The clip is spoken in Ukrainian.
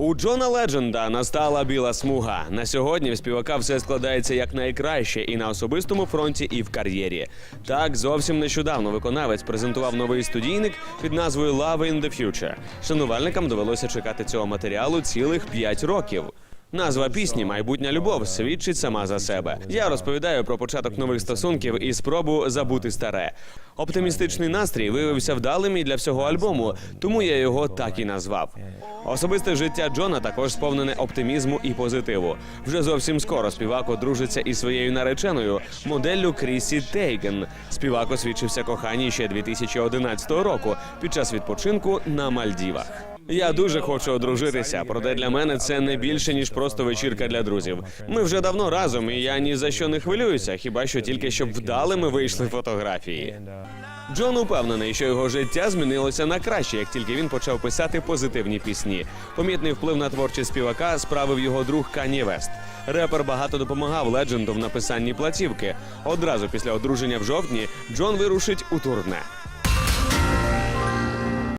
У Джона Ледженда настала біла смуга. На сьогодні в співака все складається як найкраще і на особистому фронті, і в кар'єрі. Так, зовсім нещодавно виконавець презентував новий студійник під назвою Love in the Future. Шанувальникам довелося чекати цього матеріалу цілих 5 років. Назва пісні Майбутня любов свідчить сама за себе. Я розповідаю про початок нових стосунків і спробу забути старе. Оптимістичний настрій виявився вдалим і для всього альбому, тому я його так і назвав. Особисте життя Джона також сповнене оптимізму і позитиву. Вже зовсім скоро співак одружиться із своєю нареченою моделлю Крісі Тейген. Співак освідчився коханій ще 2011 року під час відпочинку на Мальдівах. Я дуже хочу одружитися, проте для мене це не більше ніж просто вечірка для друзів. Ми вже давно разом, і я ні за що не хвилююся, хіба що тільки щоб вдалими вийшли фотографії. Джон упевнений, що його життя змінилося на краще, як тільки він почав писати позитивні пісні. Помітний вплив на творчість співака справив його друг Кані Вест. Репер багато допомагав ледженду в написанні платівки. Одразу після одруження в жовтні Джон вирушить у турне.